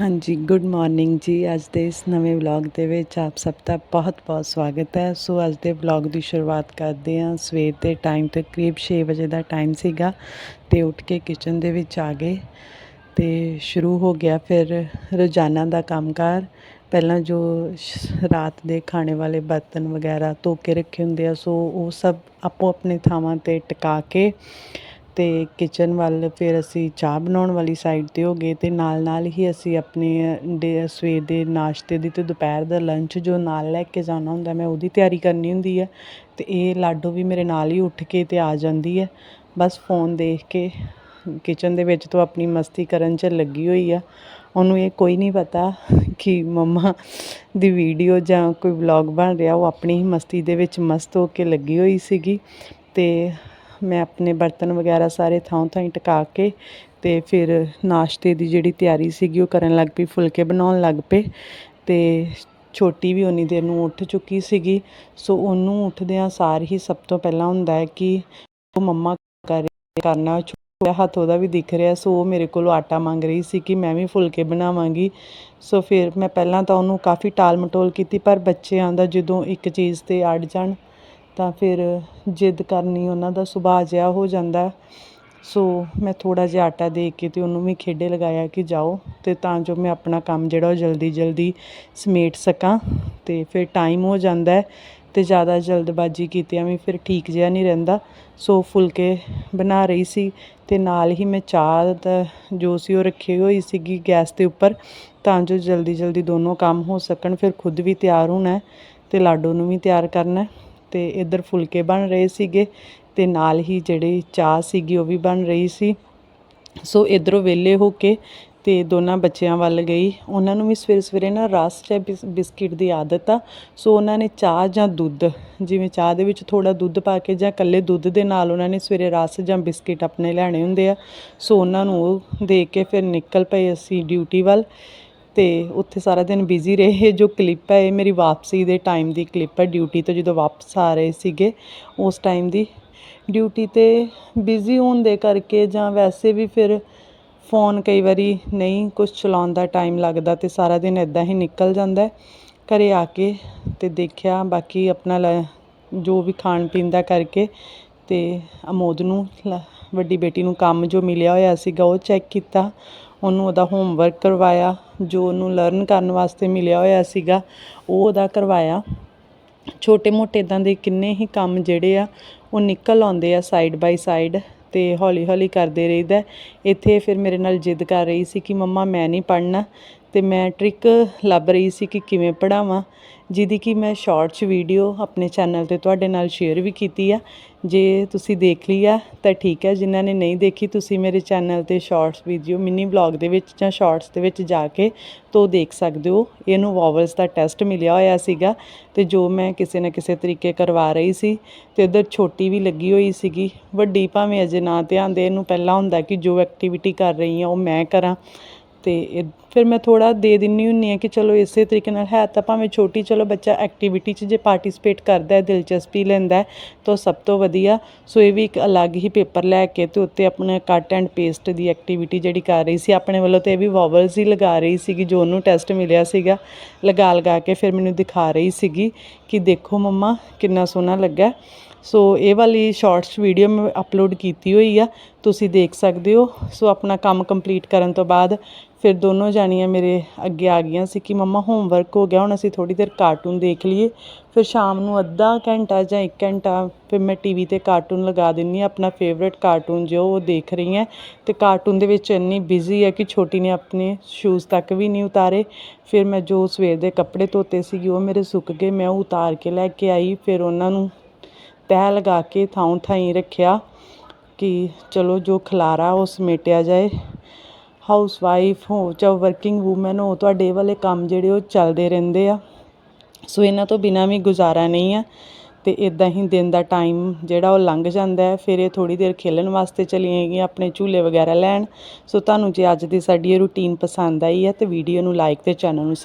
ਹਾਂਜੀ good morning ਜੀ। ਅੱਜ ਦੇ ਇਸ ਨਵੇਂ ਵਲੌਗ ਦੇ ਵਿੱਚ ਆਪ ਸਭ ਦਾ ਬਹੁਤ-ਬਹੁਤ ਸਵਾਗਤ ਹੈ। ਸੋ ਅੱਜ ਦੇ ਵਲੌਗ ਦੀ ਸ਼ੁਰੂਆਤ ਕਰਦੇ ਹਾਂ। ਸਵੇਰ ਦੇ ਟਾਈਮ ਤੇ ਕਰੀਬ 6 ਵਜੇ ਦਾ ਟਾਈਮ ਸੀਗਾ ਤੇ ਉੱਠ ਕੇ ਕਿਚਨ ਦੇ ਵਿੱਚ ਆ ਗਏ ਤੇ ਸ਼ੁਰੂ ਹੋ ਗਿਆ ਫਿਰ ਰੋਜ਼ਾਨਾ ਦਾ ਕੰਮਕਾਰ। ਪਹਿਲਾਂ ਜੋ ਰਾਤ ਦੇ ਖਾਣੇ ਵਾਲੇ ਬਰਤਨ ਵਗੈਰਾ ਧੋ ਕੇ ਰੱਖੇ ਹੁੰਦੇ ਆ, ਸੋ ਉਹ ਸਭ ਆਪੋ ਆਪਣੇ ਥਾਵਾਂ ਤੇ ਟਿਕਾ ਕੇ ਅਤੇ ਕਿਚਨ ਵੱਲ ਫਿਰ ਅਸੀਂ ਚਾਹ ਬਣਾਉਣ ਵਾਲੀ ਸਾਈਡ ਤੇ ਹੋ ਗਏ ਅਤੇ ਨਾਲ ਨਾਲ ਹੀ ਅਸੀਂ ਆਪਣੇ ਡੇ ਸਵੇਰ ਦੇ ਨਾਸ਼ਤੇ ਦੀ ਅਤੇ ਦੁਪਹਿਰ ਦਾ ਲੰਚ ਜੋ ਨਾਲ ਲੈ ਕੇ ਜਾਣਾ ਹੁੰਦਾ ਮੈਂ ਉਹਦੀ ਤਿਆਰੀ ਕਰਨੀ ਹੁੰਦੀ ਹੈ ਅਤੇ ਇਹ ਲਾਡੋ ਵੀ ਮੇਰੇ ਨਾਲ ਹੀ ਉੱਠ ਕੇ ਅਤੇ ਆ ਜਾਂਦੀ ਹੈ ਬਸ ਫੋਨ ਦੇਖ ਕੇ ਕਿਚਨ ਦੇ ਵਿੱਚ ਤੋਂ ਆਪਣੀ ਮਸਤੀ ਕਰਨ 'ਚ ਲੱਗੀ ਹੋਈ ਆ। ਉਹਨੂੰ ਇਹ ਕੋਈ ਨਹੀਂ ਪਤਾ ਕਿ ਮੰਮਾ ਦੀ ਵੀਡੀਓ ਜਾਂ ਕੋਈ ਵਲੌਗ ਬਣ ਰਿਹਾ, ਉਹ ਆਪਣੀ ਹੀ ਮਸਤੀ ਦੇ ਵਿੱਚ ਮਸਤ ਹੋ ਕੇ ਲੱਗੀ ਹੋਈ ਸੀਗੀ ਅਤੇ ਮੈਂ ਆਪਣੇ ਬਰਤਨ ਵਗੈਰਾ ਸਾਰੇ ਥਾਂ ਥਾਂ ਹੀ ਟਿਕਾ ਕੇ ਤੇ ਫਿਰ ਨਾਸ਼ਤੇ ਦੀ ਜਿਹੜੀ ਤਿਆਰੀ ਸੀਗੀ ਉਹ ਕਰਨ ਲੱਗ ਪਈ, ਫੁਲਕੇ ਬਣਾਉਣ ਲੱਗ ਪਏ ਤੇ ਛੋਟੀ ਵੀ ਉਨੀ ਦੇਰ ਨੂੰ ਉੱਠ ਚੁੱਕੀ ਸੀਗੀ। ਸੋ ਉਹਨੂੰ ਉੱਠਦਿਆਂ ਸਾਰ ਹੀ ਸਭ ਤੋਂ ਪਹਿਲਾਂ ਹੁੰਦਾ ਹੈ ਕਿ ਉਹ ਮੰਮਾ ਕਰ ਕਰਨਾ ਛੋਟਾ ਹੱਥ ਉਹਦਾ ਵੀ ਦਿਖ ਰਿਹਾ, ਸੋ ਉਹ ਮੇਰੇ ਕੋਲੋਂ ਆਟਾ ਮੰਗ ਰਹੀ ਸੀ ਕਿ ਮੈਂ ਵੀ ਫੁਲਕੇ ਬਣਾਵਾਂਗੀ। ਸੋ ਫਿਰ ਮੈਂ ਪਹਿਲਾਂ ਤਾਂ ਉਹਨੂੰ ਕਾਫੀ ਟਾਲ ਮਟੋਲ ਕੀਤੀ, ਪਰ ਬੱਚਿਆਂ ਦਾ ਜਦੋਂ ਇੱਕ ਚੀਜ਼ ਤੇ ਅੜ ਜਾਣ ਤਾਂ ਫਿਰ ਜਿੱਦ ਕਰਨੀ ਉਹਨਾਂ ਦਾ ਸੁਭਾਅ ਜਿਹਾ ਹੋ ਜਾਂਦਾ। ਸੋ ਮੈਂ ਥੋੜ੍ਹਾ ਜਿਹਾ ਆਟਾ ਦੇ ਕੇ ਅਤੇ ਉਹਨੂੰ ਵੀ ਖੇਡੇ ਲਗਾਇਆ ਕਿ ਜਾਓ ਅਤੇ ਤਾਂ ਜੋ ਮੈਂ ਆਪਣਾ ਕੰਮ ਜਿਹੜਾ ਉਹ ਜਲਦੀ ਜਲਦੀ ਸਮੇਟ ਸਕਾਂ ਅਤੇ ਫਿਰ ਟਾਈਮ ਹੋ ਜਾਂਦਾ ਅਤੇ ਜ਼ਿਆਦਾ ਜਲਦਬਾਜ਼ੀ ਕੀਤਿਆਂ ਵੀ ਫਿਰ ਠੀਕ ਜਿਹਾ ਨਹੀਂ ਰਹਿੰਦਾ। ਸੋ ਫੁਲਕੇ ਬਣਾ ਰਹੀ ਸੀ ਅਤੇ ਨਾਲ ਹੀ ਮੈਂ ਚਾਹ ਦਾ ਜੋ ਸੀ ਉਹ ਰੱਖੀ ਹੋਈ ਸੀਗੀ ਗੈਸ ਦੇ ਉੱਪਰ ਤਾਂ ਜੋ ਜਲਦੀ ਜਲਦੀ ਦੋਨੋਂ ਕੰਮ ਹੋ ਸਕਣ, ਫਿਰ ਖੁਦ ਵੀ ਤਿਆਰ ਹੋਣਾ ਅਤੇ ਤੇ ਲਾਡੋ ਨੂੰ ਵੀ ਤਿਆਰ ਕਰਨਾ ਤੇ ਇੱਧਰ ਫੁਲਕੇ ਬਣ ਰਹੇ ਸੀਗੇ ਤੇ ਨਾਲ ਹੀ ਜਿਹੜੀ ਚਾਹ ਸੀਗੀ ਉਹ ਵੀ ਬਣ ਰਹੀ ਸੀ। ਸੋ ਇਧਰੋਂ ਵਿਹਲੇ ਹੋ ਕੇ ਤੇ ਦੋਨਾਂ ਬੱਚਿਆਂ ਵੱਲ ਗਈ। ਉਹਨਾਂ ਨੂੰ ਵੀ ਸਵੇਰੇ ਸਵੇਰੇ ਨਾ ਰਸ ਜਾਂ ਬਿਸ- ਬਿਸਕਿਟ ਦੀ ਆਦਤ ਆ। ਸੋ ਉਹਨਾਂ ਨੇ ਚਾਹ ਜਾਂ ਦੁੱਧ, ਜਿਵੇਂ ਚਾਹ ਦੇ ਵਿੱਚ ਥੋੜਾ ਦੁੱਧ ਪਾ ਕੇ ਜਾਂ ਇਕੱਲੇ ਦੁੱਧ ਦੇ ਨਾਲ ਉਹਨਾਂ ਨੇ ਸਵੇਰੇ ਰਸ ਜਾਂ ਬਿਸਕਿਟ ਆਪਣੇ ਲੈਣੇ ਹੁੰਦੇ ਆ। ਸੋ ਉਹਨਾਂ ਨੂੰ ਉਹ ਦੇ ਕੇ ਫਿਰ ਨਿਕਲ ਪਏ ਅਸੀਂ ਡਿਊਟੀ ਵੱਲ। ਤੇ ਉੱਥੇ ਸਾਰਾ ਦਿਨ ਬਿਜ਼ੀ ਰਹੇ। ਜੋ ਕਲਿੱਪ ਹੈ, ਇਹ ਮੇਰੀ ਵਾਪਸੀ ਦੇ ਟਾਈਮ ਦੀ ਕਲਿੱਪ ਹੈ ਡਿਊਟੀ ਤੋਂ ਜਦੋਂ ਵਾਪਸ ਆ ਰਹੇ ਸੀਗੇ, ਉਸ ਟਾਈਮ ਦੀ। ਡਿਊਟੀ ਤੇ ਬਿਜ਼ੀ ਹੋਣ ਦੇ ਕਰਕੇ ਜਾਂ ਵੈਸੇ ਵੀ ਫਿਰ ਫੋਨ ਕਈ ਵਾਰੀ ਨਹੀਂ ਕੁਝ ਚਲਾਉਣ ਦਾ ਟਾਈਮ ਲੱਗਦਾ ਤੇ ਸਾਰਾ ਦਿਨ ਇਦਾਂ ਹੀ ਨਿਕਲ ਜਾਂਦਾ ਹੈ। ਘਰੇ ਆ ਕੇ ਤੇ ਦੇਖਿਆ, ਬਾਕੀ ਆਪਣਾ ਲ- ਜੋ ਵੀ ਖਾਣ ਪੀਣ ਦਾ ਕਰਕੇ ਤੇ ਅਮੋਦ ਨੂੰ, ਲ- ਵੱਡੀ ਬੇਟੀ ਨੂੰ ਕੰਮ ਜੋ ਮਿਲਿਆ ਹੋਇਆ ਸੀਗਾ, ਉਹ ਚੈੱਕ ਕੀਤਾ। ਉਹਨੂੰ ਉਹਦਾ ਹੋਮਵਰਕ ਕਰਵਾਇਆ, ਜੋ ਉਹਨੂੰ ਲਰਨ ਕਰਨ ਵਾਸਤੇ ਮਿਲਿਆ ਹੋਇਆ ਸੀਗਾ, ਉਹ ਉਹਦਾ ਕਰਵਾਇਆ। ਛੋਟੇ ਮੋਟੇ ਇੱਦਾਂ ਦੇ ਕਿੰਨੇ ਹੀ ਕੰਮ ਜਿਹੜੇ ਆ, ਉਹ ਨਿਕਲ ਆਉਂਦੇ ਆ ਸਾਈਡ ਬਾਈ ਸਾਈਡ ਅਤੇ ਹੌਲੀ ਹੌਲੀ ਕਰਦੇ ਰਹੀਦਾ। ਇੱਥੇ ਫਿਰ ਮੇਰੇ ਨਾਲ ਜਿੱਦ ਕਰ ਰਹੀ ਸੀ ਕਿ ਮੰਮਾ ਮੈਂ ਨਹੀਂ ਪੜ੍ਹਨਾ। ਅਤੇ ਮੈਂ ਟ੍ਰਿਕ ਲੱਭ ਰਹੀ ਸੀ ਕਿ ਕਿਵੇਂ ਪੜ੍ਹਾਵਾਂ, ਜਿਹਦੀ ਕਿ ਮੈਂ ਸ਼ੋਰਟਸ ਵੀਡੀਓ ਆਪਣੇ ਚੈਨਲ ਤੇ ਤੁਹਾਡੇ ਨਾਲ ਸ਼ੇਅਰ ਵੀ ਕੀਤੀ ਆ। ਜੇ ਤੁਸੀਂ ਦੇਖ ਲਈ ਆ, ਤਾਂ ਠੀਕ ਹੈ ਜਿਨ੍ਹਾਂ ਨੇ ਨਹੀਂ ਦੇਖੀ, ਤੁਸੀਂ ਮੇਰੇ ਚੈਨਲ ਤੇ ਸ਼ਾਰਟਸ ਵੀਡੀਓ ਮਿੰਨੀ ਵਲੌਗ ਦੇ ਵਿੱਚ ਜਾਂ ਸ਼ਾਰਟਸ ਦੇ ਵਿੱਚ ਜਾ ਕੇ, ਤੋਂ ਦੇਖ ਸਕਦੇ ਹੋ। ਇਹਨੂੰ ਵੋਵਲਸ ਦਾ ਟੈਸਟ ਮਿਲਿਆ ਹੋਇਆ ਸੀਗਾ ਤੇ ਜੋ ਮੈਂ ਕਿਸੇ ਨਾ ਕਿਸੇ ਤਰੀਕੇ ਕਰਵਾ ਰਹੀ ਸੀ ਤੇ ਉਧਰ ਛੋਟੀ ਵੀ ਲੱਗੀ ਹੋਈ ਸੀਗੀ। ਵੱਡੀ ਭਾਵੇਂ ਅਜੇ ਨਾ ਧਿਆਨ ਦੇ, ਇਹਨੂੰ ਪਹਿਲਾਂ ਹੁੰਦਾ ਕਿ ਜੋ ਐਕਟੀਵਿਟੀ ਕਰ ਰਹੀ ਆ, ਉਹ ਮੈਂ ਕਰਾਂ। ਅਤੇ ਇਹ- ਫਿਰ ਮੈਂ ਥੋੜ੍ਹਾ ਦੇ ਦਿੰਦੀ ਹੁੰਦੀ ਹਾਂ ਕਿ ਚਲੋ ਇਸੇ ਤਰੀਕੇ ਨਾਲ ਹੈ ਤਾਂ ਭਾਵੇਂ ਛੋਟੀ ਚਲੋ ਬੱਚਾ ਐਕਟੀਵਿਟੀ 'ਚ ਜੇ ਪਾਰਟੀਸਪੇਟ ਕਰਦਾ ਦਿਲਚਸਪੀ ਲੈਂਦਾ ਤਾਂ ਉਹ ਸਭ ਤੋਂ ਵਧੀਆ। ਸੋ ਇਹ ਵੀ ਇੱਕ ਅਲੱਗ ਹੀ ਪੇਪਰ ਲੈ ਕੇ ਅਤੇ ਉੱਤੇ ਆਪਣਾ ਕੱਟ ਐਂਡ ਪੇਸਟ ਦੀ ਐਕਟੀਵਿਟੀ ਜਿਹੜੀ ਕਰ ਰਹੀ ਸੀ, ਆਪਣੇ ਵੱਲੋਂ ਤਾਂ ਇਹ ਵੀ ਵੋਵਲਸ ਹੀ ਲਗਾ ਰਹੀ ਸੀਗੀ, ਜੋ ਉਹਨੂੰ ਟੈਸਟ ਮਿਲਿਆ ਸੀਗਾ, ਲਗਾ ਲਗਾ ਕੇ ਫਿਰ ਮੈਨੂੰ ਦਿਖਾ ਰਹੀ ਸੀਗੀ ਕਿ ਦੇਖੋ ਮੰਮਾ ਕਿੰਨਾ ਸੋਹਣਾ ਲੱਗਾ। ਸੋ ਇਹ ਵਾਲੀ ਸ਼ਾਰਟਸ ਵੀਡੀਓ ਮੈਂ ਅਪਲੋਡ ਕੀਤੀ ਹੋਈ ਆ, ਤੁਸੀਂ ਦੇਖ ਸਕਦੇ ਹੋ। ਸੋ ਆਪਣਾ ਕੰਮ ਕੰਪਲੀਟ ਕਰਨ ਤੋਂ ਬਾਅਦ ਫਿਰ ਦੋਨੋਂ ਜਾਣੀਆਂ ਮੇਰੇ ਅੱਗੇ ਆ ਗਈਆਂ ਸੀ ਕਿ ਮੰਮਾ ਹੋਮਵਰਕ ਹੋ ਗਿਆ, ਹੁਣ ਅਸੀਂ ਥੋੜ੍ਹੀ ਦੇਰ ਕਾਰਟੂਨ ਦੇਖ ਲਈਏ। ਫਿਰ ਸ਼ਾਮ ਨੂੰ ਅੱਧਾ ਘੰਟਾ ਜਾਂ ਇੱਕ ਘੰਟਾ ਫਿਰ ਮੈਂ ਟੀ ਵੀ ਤੇ ਕਾਰਟੂਨ ਲਗਾ ਦਿੰਦੀ ਹਾਂ, ਆਪਣਾ ਫੇਵਰੇਟ ਕਾਰਟੂਨ ਜੋ ਉਹ ਦੇਖ ਰਹੀ ਹਾਂ। ਅਤੇ ਕਾਰਟੂਨ ਦੇ ਵਿੱਚ ਇੰਨੀ ਬਿਜ਼ੀ ਹੈ ਕਿ ਛੋਟੀ ਨੇ ਆਪਣੇ ਸ਼ੂਜ਼ ਤੱਕ ਵੀ ਨਹੀਂ ਉਤਾਰੇ। ਫਿਰ ਮੈਂ ਜੋ ਸਵੇਰ ਦੇ ਕੱਪੜੇ ਧੋਤੇ ਸੀਗੇ, ਉਹ ਮੇਰੇ ਸੁੱਕ ਗਏ, ਮੈਂ ਉਹ ਉਤਾਰ ਕੇ ਲੈ ਕੇ ਆਈ। ਫਿਰ ਉਹਨਾਂ ਨੂੰ ਤਹਿ ਲਗਾ ਕੇ ਥਾਂ ਥਾਈਂ ਰੱਖਿਆ ਕਿ ਚਲੋ ਜੋ ਖਲਾਰਾ ਉਹ ਸਮੇਟਿਆ ਜਾਏ। ਹਾਊਸ ਵਾਈਫ ਹੋ ਚਾਹੇ ਵਰਕਿੰਗ ਵੂਮੈਨ ਹੋ, ਤੁਹਾਡੇ ਇਹ ਵਾਲੇ ਕੰਮ ਜਿਹੜੇ ਉਹ ਚੱਲਦੇ ਰਹਿੰਦੇ ਆ। ਸੋ ਇਹਨਾਂ ਤੋਂ ਬਿਨਾਂ ਵੀ ਗੁਜ਼ਾਰਾ ਨਹੀਂ ਆ। ਅਤੇ ਇੱਦਾਂ ਹੀ ਦਿਨ ਦਾ ਟਾਈਮ ਜਿਹੜਾ ਉਹ ਲੰਘ ਜਾਂਦਾ ਫਿਰ ਇਹ ਥੋੜ੍ਹੀ ਦੇਰ ਖੇਲਣ ਵਾਸਤੇ ਚਲੀਆਂ ਗਈਆਂ ਆਪਣੇ ਝੂਲੇ ਵਗੈਰਾ ਲੈਣ। ਸੋ ਤੁਹਾਨੂੰ ਜੇ ਅੱਜ ਦੀ ਸਾਡੀ ਇਹ ਰੂਟੀਨ ਪਸੰਦ ਆਈ ਹੈ ਤਾਂ ਵੀਡੀਓ ਨੂੰ ਲਾਈਕ ਅਤੇ ਚੈਨਲ ਨੂੰ